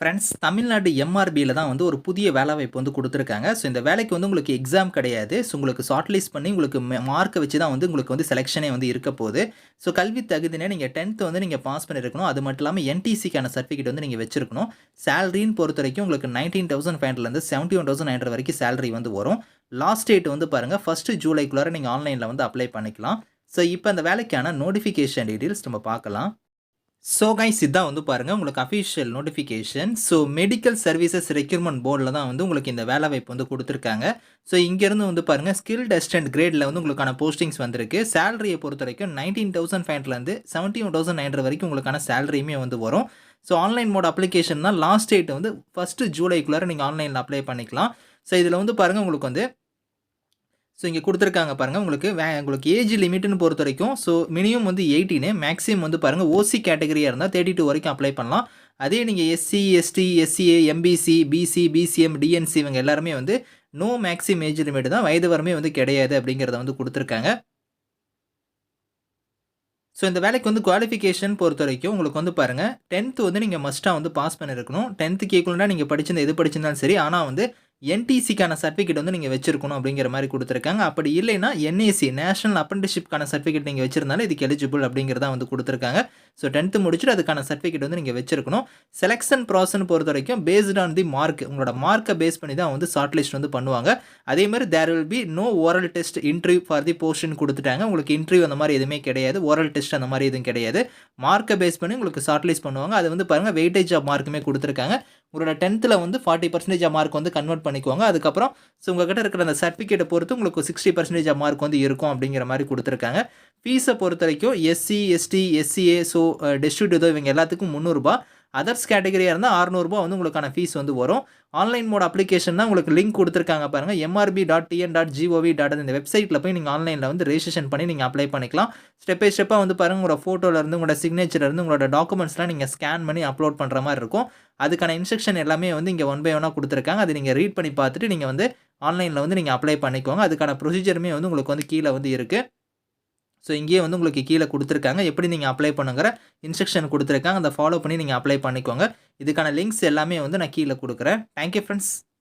Friends Tamil Nadu எம்ஆர்பியில் தான் வந்து ஒரு புதிய வேலைவாய்ப்பு வந்து கொடுத்துருக்காங்க. ஸோ இந்த வேலைக்கு வந்து உங்களுக்கு எக்ஸாம் கிடையாது. ஸோ உங்களுக்கு ஷார்ட் லிஸ்ட் பண்ணி உங்களுக்கு மார்க்கை வச்சு தான் வந்து உங்களுக்கு வந்து செலெக்ஷனே வந்து இருக்க போகுது. ஸோ கல்வி தகுதினே நீங்கள் டென்த்து வந்து நீங்கள் பாஸ் பண்ணியிருக்கணும் அது மட்டும் இல்லாமல் என்டிசிக்கான சர்டிஃபிகேட் வந்து நீங்கள் வச்சிருக்கணும். சேலரின்னு பொறுத்த வரைக்கும் உங்களுக்கு நைன்டீன் தௌசண்ட் ஃபைவ் ஹண்ட்ரட்லேருந்து செவன்ட்டி ஒன் தௌசண்ட் ஹண்ட்ரட் வரைக்கும் சேலரி வந்து வரும். லாஸ்ட் டேட் வந்து பாருங்கள் ஃபஸ்ட்டு ஜூலைக்குள்ளார நீங்கள் ஆன்லைனில் வந்து அப்ளை பண்ணிக்கலாம். ஸோ இப்போ அந்த வேலைக்கான நோட்டிஃபிகேஷன் டீட்டெயில்ஸ் நம்ம பார்க்கலாம். ஸோ கைஸ் இதான் வந்து பாருங்கள் உங்களுக்கு official notification so medical services requirement போர்டில் தான் வந்து உங்களுக்கு இந்த வேலை வாய்ப்பு வந்து கொடுத்துருக்காங்க. ஸோ இங்கேருந்து வந்து பாருங்கள் ஸ்கில் அண்ட் கிரேடில் வந்து உங்களுக்கான போஸ்டிங்ஸ் வந்திருக்கு. சேலரியை பொறுத்த வரைக்கும் நைன்டீன் தௌசண்ட் ஃபைவ்லேருந்து செவன்ட்டி ஒன் தௌசண்ட் நைன் வரைக்கும் உங்களுக்கான சேலரியுமே வந்து வரும். ஸோ ஆன்லைன் மோட் அப்ளிகேஷன் தான் லாஸ்ட் டேட் வந்து ஃபஸ்ட்டு ஜூலைக்குள்ளார நீங்கள் ஆன்லைனில் அப்ளை பண்ணிக்கலாம். ஸோ இதில் வந்து பாருங்கள் உங்களுக்கு வந்து ஸோ இங்கே கொடுத்துருக்காங்க பாருங்கள் உங்களுக்கு வே உங்களுக்கு ஏஜ் லிமிட்னு பொறுத்த வரைக்கும் ஸோ மினிமம் வந்து எயிட்டீனு மேக்ஸிமம் வந்து பாருங்கள் ஓசி கேட்டகரியாக இருந்தால் தேர்ட்டி டூ வரைக்கும் அப்ளை பண்ணலாம். அதே நீங்கள் SC ST SCA MBC BC BCM DNC இவங்க எல்லாருமே வந்து நோ மேக்ஸிம் ஏஜ் லிமிட் தான் வயது வரமே வந்து கிடையாது அப்படிங்கிறத வந்து கொடுத்துருக்காங்க. ஸோ இந்த வேலைக்கு வந்து குவாலிஃபிகேஷன் பொறுத்த வரைக்கும் உங்களுக்கு வந்து பாருங்கள் டென்த்து வந்து நீங்கள் மஸ்ட்டாக வந்து பாஸ் பண்ணியிருக்கணும் டென்த்து கேட்கணுன்னா நீங்கள் படிச்சிருந்த எது படிச்சிருந்தாலும் சரி ஆனால் வந்து என்டிசிக்கான சர்டிஃபிகேட் வந்து நீங்கள் வச்சிருக்கணும் அப்படிங்கிற மாதிரி கொடுத்துருக்காங்க. அப்படி இல்லைன்னா என்ஏசி நேஷனல் அப்ரண்டிஷிப்கான சர்டிஃபிகேட் நீங்கள் வச்சிருந்தாலும் இதுக்கு எலிஜிபிள் அப்படிங்கிறதா வந்து கொடுத்துருக்காங்க. ஸோ டென்த்து முடிச்சுட்டு அதுக்கான சர்டிஃபிகேட் வந்து நீங்கள் வச்சிருக்கணும். செலெக்ஷன் ப்ராசஸ்னு பொறுத்த வரைக்கும் பேஸ்ட் ஆன் தி மார்க் உங்களோட மார்க்கை பேஸ் பண்ணி தான் வந்து ஷார்ட் லிஸ்ட் வந்து பண்ணுவாங்க. அதே மாதிரி there will be no oral test interview for the portion கொடுத்துட்டாங்க. உங்களுக்கு இன்டர்வியூ அந்த மாதிரி எதுவுமே கிடையாது. ஓரல் டெஸ்ட் அந்த மாதிரி எதுவும் கிடையாது. மார்க்கை பேஸ் பண்ணி உங்களுக்கு ஷார்ட் லிஸ்ட் பண்ணுவாங்க. அது வந்து பாருங்கள் வெயிட்டேஜ் ஆஃப் மார்க்குமே கொடுத்துருக்காங்க. உங்களோட டென்த்தில் வந்து ஃபார்ட்டி பர்சன்டேஜ் மார்க் வந்து கன்வெர்ட் பண்ணிக்குவாங்க அதுக்கப்புறம் ஸோ உங்ககிட்ட இருக்கிற அந்த சர்டிஃபிகேட்டை பொறுத்து உங்களுக்கு சிக்ஸ்டி பர்சன்டேஜ் மார்க் வந்து இருக்கும் அப்படிங்கிற மாதிரி கொடுத்துருக்காங்க. ஃபீஸை பொறுத்த வரைக்கும் SC ST SCA so destitute uh, ஏதோ இவங்க எல்லாத்துக்கும் முந்நூறுரூபா அதர்ஸ் கேட்டகரியாக இருந்தால் அறநூறுபா வந்து உங்களுக்கான ஃபீஸ் வந்து வரும். ஆன்லைன் மோட் அப்ளிகேஷன் தான் உங்களுக்கு லிங்க் கொடுத்துருக்காங்க பாருங்கள் MRB dot TN dot GOV dot இந்த வெப்சைட்டில் போய் நீங்கள் ஆன்லைனில் வந்து ரெஜிஸ்ட்ரேஷன் பண்ணி நீங்கள் அப்ளை பண்ணிக்கலாம். ஸ்டெப் பை ஸ்டெப்பாக வந்து பாருங்கள் உங்களோட ஃபோட்டோலேருந்து உங்களோட சிக்னேச்சர்லேருந்து உங்களோட டாக்குமெண்ட்ஸ்லாம் நீங்கள் ஸ்கேன் பண்ணி அப்லோட் பண்ணுற மாதிரி இருக்கும். அதுக்கான இன்ஸ்ட்ரக்ஷன் எல்லாமே வந்து இங்கே ஒன் பை ஒன்னாக கொடுத்துருக்காங்க. அது நீங்கள் ரீட் பண்ணி பார்த்துட்டு நீங்கள் வந்து ஆன்லைனில் வந்து நீங்கள் அப்ளை பண்ணிக்கோங்க. அதுக்கான ப்ரொசீஜருமே வந்து உங்களுக்கு வந்து கீழே வந்து இருக்குது ஸோ இங்கேயே வந்து உங்களுக்கு கீழே கொடுத்துருக்காங்க. எப்படி நீங்கள் அப்ளை பண்ணுங்கிற இன்ஸ்ட்ரக்ஷன் கொடுத்துருக்காங்க. அதை ஃபாலோ பண்ணி நீங்கள் அப்ளை பண்ணிக்கோங்க. இதுக்கான லிங்க்ஸ் எல்லாமே வந்து நான் கீழே கொடுக்குறேன். Thank you friends